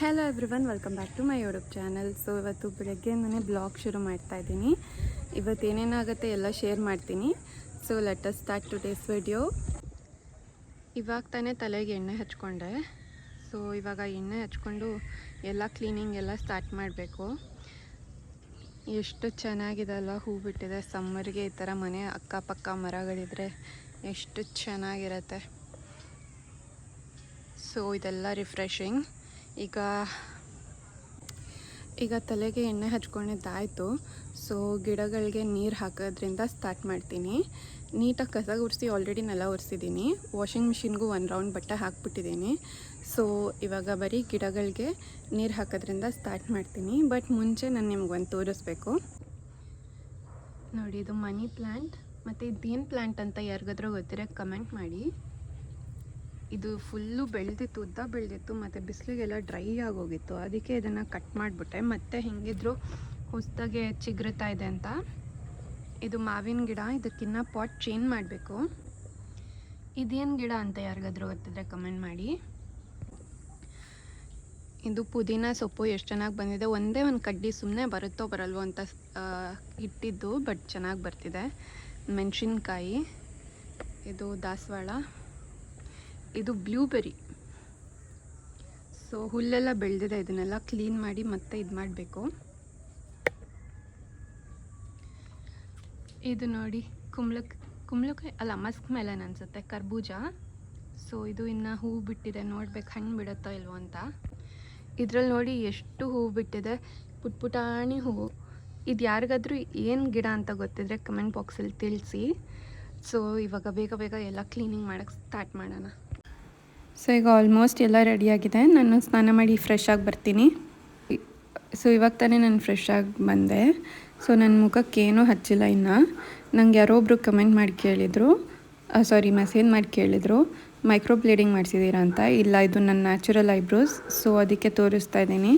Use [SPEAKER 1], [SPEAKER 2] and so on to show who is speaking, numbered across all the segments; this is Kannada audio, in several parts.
[SPEAKER 1] Hello everyone welcome back to my YouTube channel so ಇವತ್ತು ಬೆಳಗ್ಗೆಯಿಂದನೇ ಬ್ಲಾಗ್ ಶುರು ಮಾಡ್ತಾ ಇದ್ದೀನಿ. ಇವತ್ತು ಏನೇನಾಗುತ್ತೆ ಎಲ್ಲ ಶೇರ್ ಮಾಡ್ತೀನಿ. So let us start today's video ಇವಾಗ ತಾನೇ ತಲೆಗೆ ಎಣ್ಣೆ ಹಚ್ಕೊಂಡೆ. ಸೊ ಇವಾಗ ಎಣ್ಣೆ ಹಚ್ಕೊಂಡು ಎಲ್ಲ ಕ್ಲೀನಿಂಗ್ ಎಲ್ಲ ಸ್ಟಾರ್ಟ್ ಮಾಡಬೇಕು. ಎಷ್ಟು ಚೆನ್ನಾಗಿದೆ ಅಲ್ಲ ಹೂ ಬಿಟ್ಟಿದೆ. ಸಮ್ಮರ್ಗೆ ಈ ಥರ ಮನೆ ಅಕ್ಕಪಕ್ಕ ಮರಗಳಿದ್ರೆ ಎಷ್ಟು ಚೆನ್ನಾಗಿರತ್ತೆ. ಸೊ ಇದೆಲ್ಲ ರಿಫ್ರೆಶಿಂಗ್ ಈಗ ಈಗ ತಲೆಗೆ ಎಣ್ಣೆ ಹಚ್ಕೊಂಡಿದ್ದಾಯಿತು. ಸೊ ಗಿಡಗಳಿಗೆ ನೀರು ಹಾಕೋದ್ರಿಂದ ಸ್ಟಾರ್ಟ್ ಮಾಡ್ತೀನಿ. ನೀಟಾಗಿ ಕಸ ಗುಡಿಸಿ ಆಲ್ರೆಡಿ ನೆಲ ಒರೆಸಿದ್ದೀನಿ ವಾಷಿಂಗ್ ಮಿಷಿನ್ಗೂ ಒಂದು ರೌಂಡ್ ಬಟ್ಟೆ ಹಾಕ್ಬಿಟ್ಟಿದ್ದೀನಿ ಸೊ ಇವಾಗ ಬರೀ ಗಿಡಗಳಿಗೆ ನೀರು ಹಾಕೋದ್ರಿಂದ ಸ್ಟಾರ್ಟ್ ಮಾಡ್ತೀನಿ. ಬಟ್ ಮುಂಚೆ ನಾನು ನಿಮ್ಗೊಂದು ತೋರಿಸ್ಬೇಕು. ನೋಡಿ, ಇದು ಮನಿ ಪ್ಲ್ಯಾಂಟ್ ಮತ್ತು ಇದೇನು ಪ್ಲ್ಯಾಂಟ್ ಅಂತ ಯಾರಿಗಾದ್ರೂ ಗೊತ್ತಿರೋ ಕಮೆಂಟ್ ಮಾಡಿ. ಇದು ಫುಲ್ಲು ಬೆಳೆದಿತ್ತು, ಉದ್ದ ಬೆಳೆದಿತ್ತು, ಮತ್ತು ಬಿಸಿಲಿಗೆಲ್ಲ ಡ್ರೈ ಆಗೋಗಿತ್ತು. ಅದಕ್ಕೆ ಇದನ್ನು ಕಟ್ ಮಾಡಿಬಿಟ್ಟೆ. ಮತ್ತೆ ಹೆಂಗಿದ್ರು ಹೊಸದಾಗೆ ಚಿಗುರುತ್ತಾ ಇದೆ ಅಂತ. ಇದು ಮಾವಿನ ಗಿಡ. ಇದಕ್ಕಿನ್ನ ಪಾಟ್ ಚೇಂಜ್ ಮಾಡಬೇಕು. ಇದೇನು ಗಿಡ ಅಂತ ಯಾರಿಗಾದ್ರೂ ಗೊತ್ತಿದ್ರೆ ಕಮೆಂಟ್ ಮಾಡಿ. ಇದು ಪುದೀನ ಸೊಪ್ಪು. ಎಷ್ಟು ಚೆನ್ನಾಗಿ ಬಂದಿದೆ. ಒಂದೇ ಒಂದು ಕಡ್ಡಿ ಸುಮ್ಮನೆ ಬರುತ್ತೋ ಬರಲ್ವೋ ಅಂತ ಇಟ್ಟಿದ್ದು ಬಟ್ ಚೆನ್ನಾಗಿ ಬರ್ತಿದೆ. ಮೆಣಸಿನ್ಕಾಯಿ. ಇದು ದಾಸವಾಳ. ಇದು ಬ್ಲೂಬೆರಿ. ಸೊ ಹುಲ್ಲೆಲ್ಲ ಬೆಳೆದಿದೆ, ಇದನ್ನೆಲ್ಲ ಕ್ಲೀನ್ ಮಾಡಿ ಮತ್ತೆ ಇದು ಮಾಡಬೇಕು. ಇದು ನೋಡಿ, ಕುಂಬ್ಳಕ್, ಕುಂಬ್ಳಕಾಯಿ, ಅಲ್ಲ ಮಸ್ಕ್ ಮೆಲನ್ ಅನಿಸುತ್ತೆ, ಕರ್ಬೂಜ. ಸೊ ಇದು ಇನ್ನು ಹೂವು ಬಿಟ್ಟಿದೆ, ನೋಡ್ಬೇಕು ಹಣ್ಣು ಬಿಡುತ್ತೋ ಇಲ್ವೋ ಅಂತ. ಇದ್ರಲ್ಲಿ ನೋಡಿ ಎಷ್ಟು ಹೂವು ಬಿಟ್ಟಿದೆ ಪುಟ್ ಪುಟಾಣಿ ಹೂವು ಇದು ಯಾರಿಗಾದ್ರೂ ಏನು ಗಿಡ ಅಂತ ಗೊತ್ತಿದ್ರೆ ಕಮೆಂಟ್ ಬಾಕ್ಸಲ್ಲಿ ತಿಳಿಸಿ. ಸೊ ಇವಾಗ ಬೇಗ ಬೇಗ ಎಲ್ಲ ಕ್ಲೀನಿಂಗ್ ಮಾಡೋಕ್ಕೆ ಸ್ಟಾರ್ಟ್ ಮಾಡೋಣ. ಸೊ ಈಗ ಆಲ್ಮೋಸ್ಟ್ ಎಲ್ಲ ರೆಡಿಯಾಗಿದೆ ನಾನು ಸ್ನಾನ ಮಾಡಿ ಫ್ರೆಶ್ ಆಗಿ ಬರ್ತೀನಿ. ಸೊ ಇವಾಗ ತಾನೇ ನಾನು ಫ್ರೆಶ್ ಆಗಿ ಬಂದೆ. ಸೊ ನನ್ನ ಮುಖಕ್ಕೆ ಏನೂ ಹಚ್ಚಿಲ್ಲ ಇನ್ನು. ನಂಗೆ ಯಾರೋ ಒಬ್ರು ಕಮೆಂಟ್ ಮಾಡಿ ಕೇಳಿದರು. ಸಾರಿ ಮೆಸೇಜ್ ಮಾಡಿ ಕೇಳಿದರು. ಮೈಕ್ರೋ ಬ್ಲೀಡಿಂಗ್ ಮಾಡಿಸಿದ್ದೀರಾ ಅಂತ. ಇಲ್ಲ, ಇದು ನನ್ನ ನ್ಯಾಚುರಲ್ ಐಬ್ರೋಸ್ ಸೊ ಅದಕ್ಕೆ ತೋರಿಸ್ತಾ ಇದ್ದೀನಿ.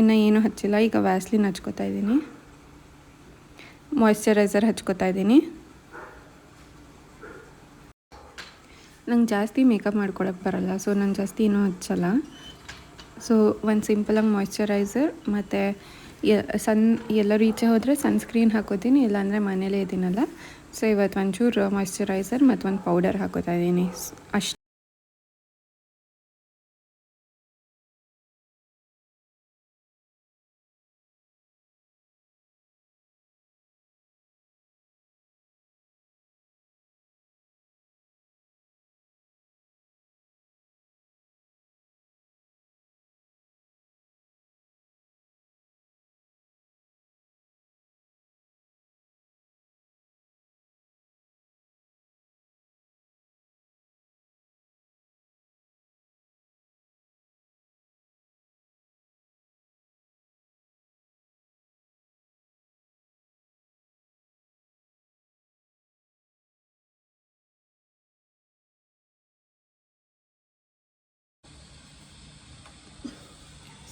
[SPEAKER 1] ಇನ್ನು ಏನೂ ಹಚ್ಚಿಲ್ಲ. ಈಗ ವ್ಯಾಸ್ಲಿನ್ ಹಚ್ಕೋತಾ ಇದ್ದೀನಿ. ಮಾಯ್ಶ್ಚರೈಸರ್ ಹಚ್ಕೋತಾ ಇದ್ದೀನಿ. ನಂಗೆ ಜಾಸ್ತಿ ಮೇಕಪ್ ಮಾಡ್ಕೊಳಕ್ಕೆ ಬರಲ್ಲ. ಸೊ ನಾನು ಜಾಸ್ತಿ ಏನೂ ಹಚ್ಚಲ್ಲ. ಸೊ ಒಂದು ಸಿಂಪಲಾಗಿ ಮಾಯ್ಶ್ಚರೈಸರ್ ಮತ್ತು ಸನ್, ಎಲ್ಲರೂ ಈಚೆ ಹೋದರೆ ಸನ್ಸ್ಕ್ರೀನ್ ಹಾಕೋತೀನಿ. ಇಲ್ಲಾಂದರೆ ಮನೇಲೇ ಇದ್ದೀನಲ್ಲ. ಸೊ ಇವತ್ತು ಒಂಚೂರು ಮಾಯ್ಶ್ಚರೈಸರ್ ಮತ್ತು ಒಂದು ಪೌಡರ್ ಹಾಕೋತಾ ಇದ್ದೀನಿ. ಅಷ್ಟು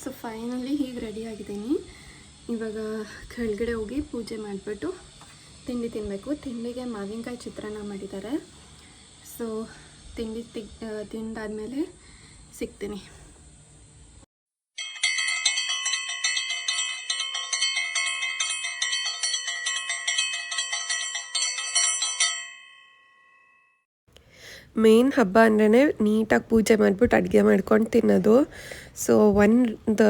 [SPEAKER 1] ಸೊ ಫೈನಲಿ ಹೀಗೆ ರೆಡಿ ಆಗಿದ್ದೀನಿ. ಇವಾಗ ಕೆಳಗಡೆ ಹೋಗಿ ಪೂಜೆ ಮಾಡಿಬಿಟ್ಟು ತಿಂಡಿ ತಿನ್ನಬೇಕು ತಿಂಡಿಗೆ ಮಾವಿನಕಾಯಿ ಚಿತ್ರಾನ್ನ ಮಾಡಿದ್ದಾರೆ. ಸೊ ತಿಂಡಿ ತಿ ತಿಂದಾದ್ಮೇಲೆ ಸಿಗ್ತೀನಿ.
[SPEAKER 2] ಮೇನ್ ಹಬ್ಬ ಅಂದ್ರೇ ನೀಟಾಗಿ ಪೂಜೆ ಮಾಡಿಬಿಟ್ಟು ಅಡುಗೆ ಮಾಡ್ಕೊಂಡು ತಿನ್ನೋದು. ಸೊ ಒಂದು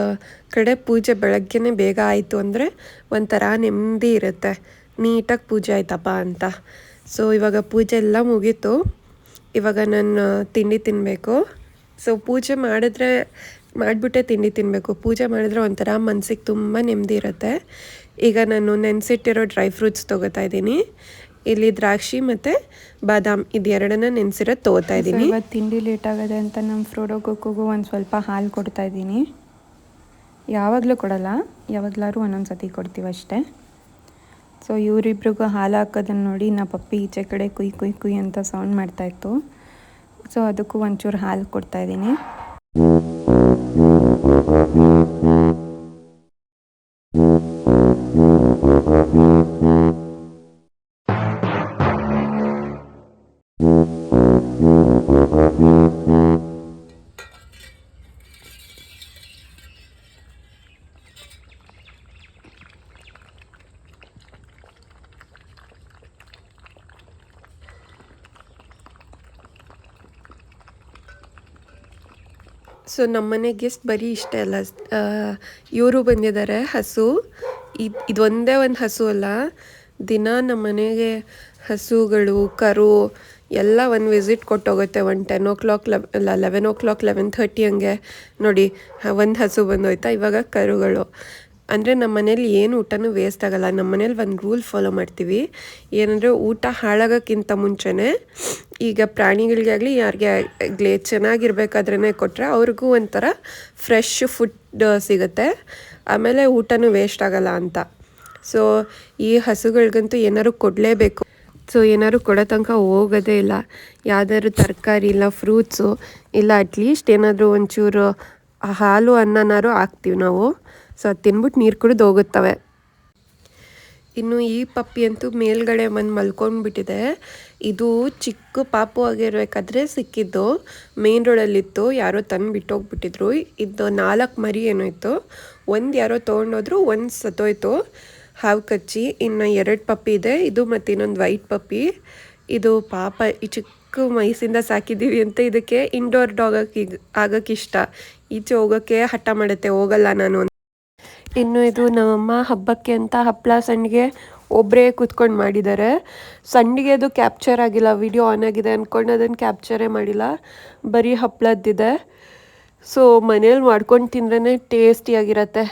[SPEAKER 2] ಕಡೆ ಪೂಜೆ ಬೆಳಗ್ಗೆನೇ ಬೇಗ ಆಯಿತು ಅಂದರೆ ಒಂಥರ ನೆಮ್ಮದಿ ಇರುತ್ತೆ. ನೀಟಾಗಿ ಪೂಜೆ ಆಯ್ತಪ್ಪ ಅಂತ. ಸೊ ಇವಾಗ ಪೂಜೆ ಎಲ್ಲ ಮುಗೀತು. ಇವಾಗ ನಾನು ತಿಂಡಿ ತಿನ್ನಬೇಕು ಸೊ ಪೂಜೆ ಮಾಡಿದ್ರೆ, ಮಾಡಿಬಿಟ್ಟೆ ತಿಂಡಿ ತಿನ್ನಬೇಕು ಪೂಜೆ ಮಾಡಿದ್ರೆ ಒಂಥರ ಮನಸ್ಸಿಗೆ ತುಂಬ ನೆಮ್ಮದಿ ಇರುತ್ತೆ. ಈಗ ನಾನು ನೆನೆಸಿಟ್ಟಿರೋ ಡ್ರೈ ಫ್ರೂಟ್ಸ್ ತೊಗೋತಾ ಇದ್ದೀನಿ. ಇಲ್ಲಿ ದ್ರಾಕ್ಷಿ ಮತ್ತೆ ಬಾದಾಮ್ ಇದೆರಡನ್ನ ನೆನ್ಸಿರೋ ತೋತಾ ಇದ್ದೀನಿ.
[SPEAKER 1] ಇವತ್ತು ತಿಂಡಿ ಲೇಟ್ ಆಗದೆ ಅಂತ ನಮ್ಮ ಫ್ರೋಡೋ ಕುಕ್ಕಿಗೂ ಒಂದು ಸ್ವಲ್ಪ ಹಾಲು ಕೊಡ್ತಾ ಇದ್ದೀನಿ. ಯಾವಾಗಲೂ ಕೊಡಲ್ಲ ಯಾವಾಗಲಾದ್ರೂ ಒಂದೊಂದು ಸತಿ ಕೊಡ್ತೀವಿ ಅಷ್ಟೇ. ಸೊ ಇವರಿಬ್ರಿಗೂ ಹಾಲು ಹಾಕೋದನ್ನು ನೋಡಿ ನಾ ಪಪ್ಪಿ ಈಚೆ ಕಡೆ ಕುಯ್ ಕುಯ್ ಕುಯ್ ಅಂತ ಸೌಂಡ್ ಮಾಡ್ತಾಯಿತ್ತು ಸೊ ಅದಕ್ಕೂ ಒಂಚೂರು ಹಾಲು ಕೊಡ್ತಾ
[SPEAKER 2] ಸೊ ನಮ್ಮ ಮನೆಗೆ ಬರೀ ಇಷ್ಟ ಅಲ್ಲ. ಇವರು ಬಂದಿದ್ದಾರೆ, ಹಸು. ಇದು ಇದೊಂದೇ ಒಂದು ಹಸು ಅಲ್ಲ. ದಿನ ನಮ್ಮ ಮನೆಗೆ ಹಸುಗಳು, ಕರು ಎಲ್ಲ ಒಂದು ವಿಸಿಟ್ ಕೊಟ್ಟೋಗುತ್ತೆ ಒಂದು ಟೆನ್ ಓ ಕ್ಲಾಕ್ ಲೆವ್ ಅಲ್ಲ eleven o'clock eleven thirty ಹಂಗೆ. ನೋಡಿ ಒಂದು ಹಸು ಬಂದೋಯ್ತಾ, ಇವಾಗ ಕರುಗಳು. ಅಂದರೆ ನಮ್ಮ ಮನೇಲಿ ಏನು ಊಟನೂ ವೇಸ್ಟ್ ಆಗಲ್ಲ. ನಮ್ಮ ಮನೇಲಿ ಒಂದು ರೂಲ್ ಫಾಲೋ ಮಾಡ್ತೀವಿ. ಏನಂದರೆ ಊಟ ಹಾಳಾಗೋಕ್ಕಿಂತ ಮುಂಚೆನೇ ಈಗ ಪ್ರಾಣಿಗಳಿಗಾಗಲಿ ಯಾರಿಗೆ ಆಗಲಿ ಚೆನ್ನಾಗಿರ್ಬೇಕಾದ್ರೇ ಕೊಟ್ಟರೆ ಅವ್ರಿಗೂ ಒಂಥರ ಫ್ರೆಶ್ ಫುಡ್ ಸಿಗುತ್ತೆ. ಆಮೇಲೆ ಊಟನೂ ವೇಸ್ಟ್ ಆಗಲ್ಲ ಅಂತ. ಸೊ ಈ ಹಸುಗಳಿಗಂತೂ ಏನಾದ್ರು ಕೊಡಲೇಬೇಕು. ಸೊ ಏನಾದ್ರು ಕೊಡೋ ತನಕ ಹೋಗೋದೇ ಇಲ್ಲ. ಯಾವ್ದಾದ್ರು ತರಕಾರಿ ಇಲ್ಲ ಫ್ರೂಟ್ಸು ಇಲ್ಲ ಅಟ್ಲೀಸ್ಟ್ ಏನಾದರೂ ಒಂಚೂರು ಹಾಲು, ಅನ್ನನಾರು ಹಾಕ್ತೀವಿ ನಾವು. ಸೊ ಅದು ತಿನ್ಬಿಟ್ಟು ನೀರು ಕುಡಿದು ಹೋಗುತ್ತವೆ. ಇನ್ನು ಈ ಪಪ್ಪಿ ಅಂತೂ ಮೇಲ್ಗಡೆ ಬಂದು ಮಲ್ಕೊಂಡ್ಬಿಟ್ಟಿದೆ. ಇದು ಚಿಕ್ಕ ಪಾಪು ಆಗಿರಬೇಕಾದ್ರೆ ಸಿಕ್ಕಿದ್ದು. ಮೇನ್ ರೋಡಲ್ಲಿತ್ತು, ಯಾರೋ ತಂದು ಬಿಟ್ಟೋಗ್ಬಿಟ್ಟಿದ್ರು. ಇದು ನಾಲ್ಕು ಮರಿ ಏನೋ ಇತ್ತು. ಒಂದು ಯಾರೋ ತೊಗೊಂಡೋದ್ರು, ಒಂದು ಸತ್ತೋಯ್ತು. ಹಾವು ಕಚ್ಚಿ ಇನ್ನು ಎರಡು ಪಪ್ಪಿ ಇದೆ. ಇದು ಮತ್ತು ಇನ್ನೊಂದು ವೈಟ್ ಪಪ್ಪಿ. ಇದು ಪಾಪ, ಈ ಚಿಕ್ಕ ಮೈಸಿಂದ ಸಾಕಿದ್ದೀವಿ ಅಂತ ಇದಕ್ಕೆ ಇಂಡೋರ್ ಡಾಗ್ ಆಗಕ್ಕೆ ಇಷ್ಟ. ಈಚೆ ಹೋಗೋಕ್ಕೆ ಹಠ ಮಾಡುತ್ತೆ, ಹೋಗಲ್ಲ ನಾನು. ಇನ್ನು ಇದು ನಮ್ಮಮ್ಮ ಹಬ್ಬಕ್ಕೆ ಅಂತ ಹಪ್ಪಳ ಸಂಡಿಗೆ ಒಬ್ಬರೇ ಕೂತ್ಕೊಂಡು ಮಾಡಿದ್ದಾರೆ. ಸಂಡಿಗೆ ಅದು ಕ್ಯಾಪ್ಚರ್ ಆಗಿಲ್ಲ ವಿಡಿಯೋ ಆನ್ ಆಗಿದೆ ಅಂದ್ಕೊಂಡು ಅದನ್ನು ಕ್ಯಾಪ್ಚರೇ ಮಾಡಿಲ್ಲ. ಬರೀ ಹಪ್ಪಳದ್ದಿದೆ ಸೊ ಮನೇಲಿ ಮಾಡ್ಕೊಂಡು ತಿಂದ್ರೇ ಟೇಸ್ಟಿಯಾಗಿರತ್ತೆ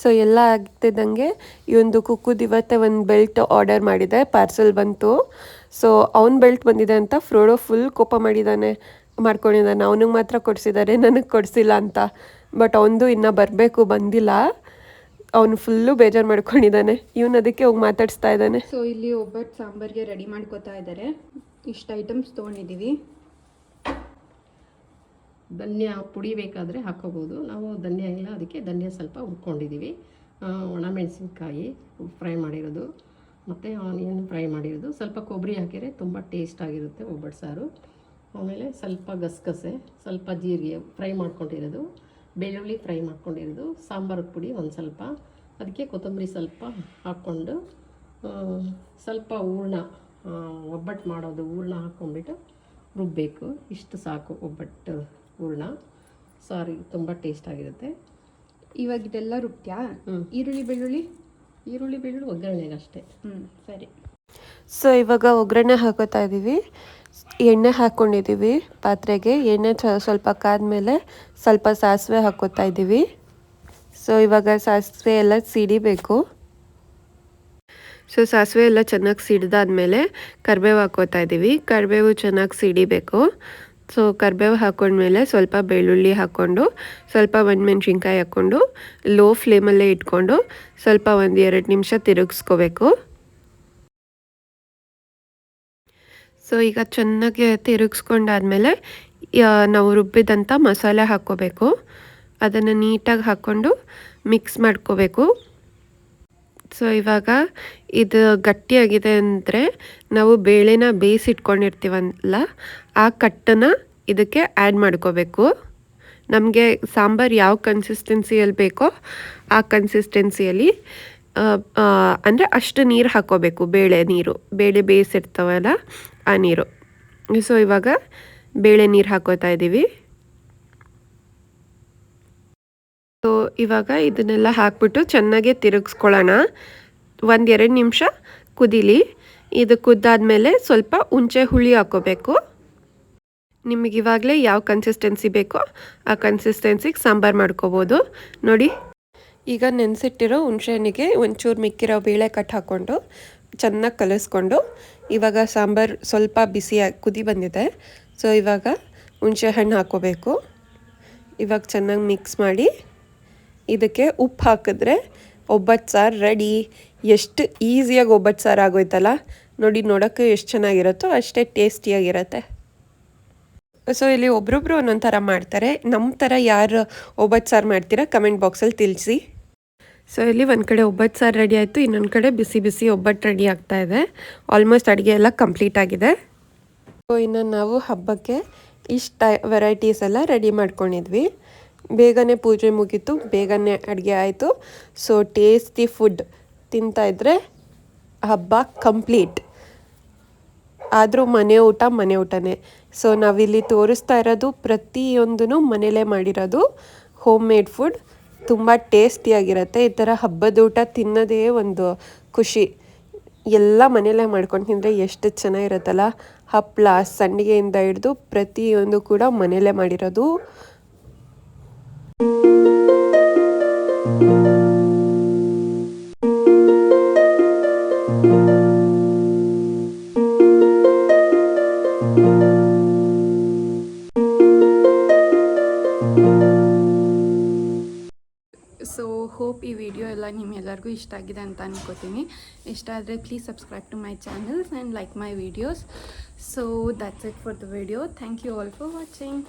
[SPEAKER 2] ಸೊ ಎಲ್ಲ ಆಗ್ತಿದ್ದಂಗೆ ಈ ಒಂದು ಕುಕ್ಕುದು ಇವತ್ತೇ ಒಂದು ಬೆಲ್ಟ್ ಆರ್ಡರ್ ಮಾಡಿದೆ ಪಾರ್ಸೆಲ್ ಬಂತು. ಸೊ ಅವ್ನ ಬೆಲ್ಟ್ ಬಂದಿದೆ ಅಂತ ಫ್ರೋಡೋ ಫುಲ್ ಕೋಪ ಮಾಡಿದ್ದಾನೆ ಮಾಡ್ಕೊಂಡಿದ್ದಾನೆ ಅವನಿಗೆ ಮಾತ್ರ ಕೊಡಿಸಿದ್ದಾರೆ, ನನಗೆ ಕೊಡಿಸಿಲ್ಲ ಅಂತ. ಬಟ್ ಅವನದು ಇನ್ನು ಬರಬೇಕು, ಬಂದಿಲ್ಲ. ಅವನು ಫುಲ್ಲು ಬೇಜಾರು ಮಾಡ್ಕೊಂಡಿದ್ದಾನೆ. ಇವನು ಅದಕ್ಕೆ ಹೋಗಿ ಮಾತಾಡಿಸ್ತಾ ಇದ್ದಾನೆ.
[SPEAKER 1] ಸೊ ಇಲ್ಲಿ ಒಬ್ಬಟ್ಟು ಸಾಂಬಾರಿಗೆ ರೆಡಿ ಮಾಡ್ಕೋತಾ ಇದ್ದಾರೆ. ಇಷ್ಟು ಐಟಮ್ಸ್ ತೊಗೊಂಡಿದ್ದೀವಿ.
[SPEAKER 3] ಧನ್ಯ ಪುಡಿ ಬೇಕಾದರೆ ಹಾಕೋಬೋದು. ನಾವು ಧನ್ಯ ಇಲ್ಲ, ಅದಕ್ಕೆ ಧನ್ಯ ಸ್ವಲ್ಪ ಹುರ್ಕೊಂಡಿದ್ದೀವಿ ಒಣಮೆಣಸಿನ್ಕಾಯಿ ಫ್ರೈ ಮಾಡಿರೋದು. ಮತ್ತು ಆನಿಯನ್ ಫ್ರೈ ಮಾಡಿರೋದು. ಸ್ವಲ್ಪ ಕೊಬ್ಬರಿ ಹಾಕಿದರೆ ತುಂಬ ಟೇಸ್ಟ್ ಆಗಿರುತ್ತೆ ಒಬ್ಬಟ್ಟು ಸಾರು. ಆಮೇಲೆ ಸ್ವಲ್ಪ ಗಸಗಸೆ, ಸ್ವಲ್ಪ ಜೀರಿಗೆ ಫ್ರೈ ಮಾಡ್ಕೊಂಡಿರೋದು. ಬೆಳ್ಳುಳ್ಳಿ ಫ್ರೈ ಮಾಡ್ಕೊಂಡಿರೋದು ಸಾಂಬಾರು ಪುಡಿ ಒಂದು ಸ್ವಲ್ಪ. ಅದಕ್ಕೆ ಕೊತ್ತಂಬರಿ ಸ್ವಲ್ಪ ಹಾಕ್ಕೊಂಡು ಸ್ವಲ್ಪ ಹೂರ್ಣ ಒಬ್ಬಟ್ಟು ಮಾಡೋದು ಹೂರ್ಣ ಹಾಕ್ಕೊಂಬಿಟ್ಟು ರುಬ್ಬಬೇಕು ಇಷ್ಟು ಸಾಕು ಒಬ್ಬಟ್ಟು ಹೂರ್ಣ. ಸಾರಿ ತುಂಬ ಟೇಸ್ಟ್ ಆಗಿರುತ್ತೆ.
[SPEAKER 1] ಇವಾಗ ಇದೆಲ್ಲ ರುಬ್ತ್ಯಾ. ಈರುಳ್ಳಿ ಬೆಳ್ಳುಳ್ಳಿ?
[SPEAKER 3] ಈರುಳ್ಳಿ ಬೆಳ್ಳುಳ್ಳಿ ಒಗ್ಗರಣೆಗಷ್ಟೇ.
[SPEAKER 1] ಹ್ಞೂ ಸರಿ.
[SPEAKER 2] ಸೊ ಇವಾಗ ಒಗ್ಗರಣೆ ಹಾಕೋತಾ ಇದ್ದೀವಿ ಎಣ್ಣೆ ಹಾಕ್ಕೊಂಡಿದ್ದೀವಿ ಪಾತ್ರೆಗೆ. ಎಣ್ಣೆ ಸ್ವಲ್ಪ ಕಾದ್ಮೇಲೆ ಸ್ವಲ್ಪ ಸಾಸಿವೆ ಹಾಕೋತಾ ಇದ್ದೀವಿ. ಸೊ ಇವಾಗ ಸಾಸಿವೆ ಎಲ್ಲ ಸಿಡಿಬೇಕು. ಸೊ ಸಾಸಿವೆ ಎಲ್ಲ ಚೆನ್ನಾಗಿ ಸಿಡ್ದಾದ್ಮೇಲೆ ಕರಿಬೇವು ಹಾಕೋತಾ ಇದ್ದೀವಿ. ಕರಿಬೇವು ಚೆನ್ನಾಗಿ ಸಿಡಿಬೇಕು. ಸೊ ಕರಿಬೇವು ಹಾಕೊಂಡ್ಮೇಲೆ ಸ್ವಲ್ಪ ಬೆಳ್ಳುಳ್ಳಿ ಹಾಕ್ಕೊಂಡು, ಸ್ವಲ್ಪ ಒಣಮೆಣ್ಸಿನ್ಕಾಯಿ ಹಾಕ್ಕೊಂಡು, ಲೋ ಫ್ಲೇಮಲ್ಲೇ ಇಟ್ಕೊಂಡು, ಸ್ವಲ್ಪ ಒಂದು ಎರಡು ನಿಮಿಷ ತಿರುಗಿಸ್ಕೋಬೇಕು. ಸೊ ಈಗ ಚೆನ್ನಾಗಿ ತಿರುಗಿಸ್ಕೊಂಡಾದ್ಮೇಲೆ ನಾವು ರುಬ್ಬಿದಂಥ ಮಸಾಲೆ ಹಾಕ್ಕೋಬೇಕು. ಅದನ್ನು ನೀಟಾಗಿ ಹಾಕ್ಕೊಂಡು ಮಿಕ್ಸ್ ಮಾಡ್ಕೋಬೇಕು. ಸೊ ಇವಾಗ ಇದು ಗಟ್ಟಿಯಾಗಿದೆ ಅಂದರೆ, ನಾವು ಬೇಳೆನ ಬೇಯಿಸಿಟ್ಕೊಂಡಿರ್ತೀವಲ್ಲ, ಆ ಕಟ್ಟನ್ನು ಇದಕ್ಕೆ ಆ್ಯಡ್ ಮಾಡ್ಕೋಬೇಕು. ನಮಗೆ ಸಾಂಬಾರು ಯಾವ ಕನ್ಸಿಸ್ಟೆನ್ಸಿಯಲ್ಲಿ ಬೇಕೋ ಆ ಕನ್ಸಿಸ್ಟೆನ್ಸಿಯಲ್ಲಿ ಅಂದರೆ ಅಷ್ಟು ನೀರು ಹಾಕ್ಕೋಬೇಕು, ಬೇಳೆ ನೀರು. ಬೇಳೆ ಬೇಯಿಸಿರ್ತಾವಲ್ಲ ಆ ನೀರು. ಸೊ, ಇವಾಗ ಬೇಳೆ ನೀರು ಹಾಕೋತಾ ಇದ್ದೀವಿ ಸೊ, ಇವಾಗ ಇದನ್ನೆಲ್ಲ ಹಾಕ್ಬಿಟ್ಟು ಚೆನ್ನಾಗೆ ತಿರುಗಿಸ್ಕೊಳ್ಳೋಣ. ಒಂದೆರಡು ನಿಮಿಷ ಕುದೀಲಿ. ಇದು ಕುದ್ದಾದ್ಮೇಲೆ ಸ್ವಲ್ಪ ಹುಂಚೆ ಹುಳಿ ಹಾಕೋಬೇಕು. ನಿಮಗೆ ಇವಾಗಲೇ ಯಾವ ಕನ್ಸಿಸ್ಟೆನ್ಸಿ ಬೇಕೋ ಆ ಕನ್ಸಿಸ್ಟೆನ್ಸಿಗೆ ಸಾಂಬಾರು ಮಾಡ್ಕೋಬೋದು. ನೋಡಿ. ಈಗ ನೆನೆಸಿಟ್ಟಿರೋ ಹುಣಸೆಹಣ್ಣಿಗೆ ಒಂಚೂರು ಮಿಕ್ಕಿರೋ ಬೇಳೆ ಕಟ್ ಹಾಕ್ಕೊಂಡು ಚೆನ್ನಾಗಿ ಕಲಿಸ್ಕೊಂಡು ಇವಾಗ ಸಾಂಬಾರು ಸ್ವಲ್ಪ ಬಿಸಿಯಾಗಿ ಕುದಿ ಬಂದಿದೆ. ಸೊ ಇವಾಗ ಹುಣಸೆಹಣ್ಣು ಹಾಕ್ಕೋಬೇಕು. ಇವಾಗ ಚೆನ್ನಾಗಿ ಮಿಕ್ಸ್ ಮಾಡಿ ಇದಕ್ಕೆ ಉಪ್ಪು ಹಾಕಿದ್ರೆ ಒಬ್ಬಟ್ಟು ಸಾರು ರೆಡಿ ಎಷ್ಟು ಈಸಿಯಾಗಿ ಒಬ್ಬಟ್ಟು ಸಾರು ಆಗೋಯ್ತಲ್ಲ? ನೋಡಿ, ನೋಡೋಕ್ಕೆ ಎಷ್ಟು ಚೆನ್ನಾಗಿರುತ್ತೋ ಅಷ್ಟೇ ಟೇಸ್ಟಿಯಾಗಿರುತ್ತೆ ಸೊ ಇಲ್ಲಿ ಒಬ್ರೊಬ್ರು ಒಂದೊಂದು ಥರ ಮಾಡ್ತಾರೆ. ನಮ್ಮ ಥರ ಯಾರು ಒಬ್ಬತ್ತು ಸಾರು ಮಾಡ್ತೀರಾ, ಕಮೆಂಟ್ ಬಾಕ್ಸಲ್ಲಿ ತಿಳಿಸಿ. ಸೊ ಇಲ್ಲಿ ಒಂದು ಕಡೆ ಒಬ್ಬತ್ತು ಸಾರು ರೆಡಿ ಆಯಿತು, ಇನ್ನೊಂದು ಕಡೆ ಬಿಸಿ ಬಿಸಿ ಒಬ್ಬಟ್ಟು ರೆಡಿ ಆಗ್ತಾ ಇದೆ. ಆಲ್ಮೋಸ್ಟ್ ಅಡುಗೆ ಎಲ್ಲ ಕಂಪ್ಲೀಟ್ ಆಗಿದೆ. ಸೊ ಇನ್ನು ನಾವು ಹಬ್ಬಕ್ಕೆ ಇಷ್ಟ ವೆರೈಟೀಸ್ ಎಲ್ಲ ರೆಡಿ ಮಾಡ್ಕೊಂಡಿದ್ವಿ. ಬೇಗನೆ ಪೂಜೆ ಮುಗೀತು, ಬೇಗನೆ ಅಡುಗೆ ಆಯಿತು. ಸೊ ಟೇಸ್ಟಿ ಫುಡ್ ತಿಂತಾ ಇದ್ರೆ ಹಬ್ಬ ಕಂಪ್ಲೀಟ್ ಆದರೂ ಮನೆ ಊಟ ಮನೆ ಊಟನೇ. ಸೊ ನಾವಿಲ್ಲಿ ತೋರಿಸ್ತಾ ಇರೋದು ಪ್ರತಿಯೊಂದೂ ಮನೇಲೇ ಮಾಡಿರೋದು. ಹೋಮ್ ಮೇಡ್ ಫುಡ್ ತುಂಬ ಟೇಸ್ಟಿಯಾಗಿರುತ್ತೆ. ಈ ಥರ ಹಬ್ಬದ ಊಟ ತಿನ್ನೋದೇ ಒಂದು ಖುಷಿ. ಎಲ್ಲ ಮನೇಲೇ ಮಾಡ್ಕೊಂಡು ತಿಂದರೆ ಎಷ್ಟು ಚೆನ್ನಾಗಿರುತ್ತಲ್ಲ. ಹಪ್ಪಳ ಸಂಡಿಗೆಯಿಂದ ಹಿಡಿದು ಪ್ರತಿಯೊಂದು ಕೂಡ ಮನೇಲೇ ಮಾಡಿರೋದು.
[SPEAKER 1] ನಿಮ್ಮೆಲ್ಲರಿಗೂ ಇಷ್ಟ ಆಗಿದೆ ಅಂತ ಅನ್ಕೋತೀನಿ. ಇಷ್ಟ ಆದರೆ please subscribe to my channels and like my videos so that's it for the video thank you all for watching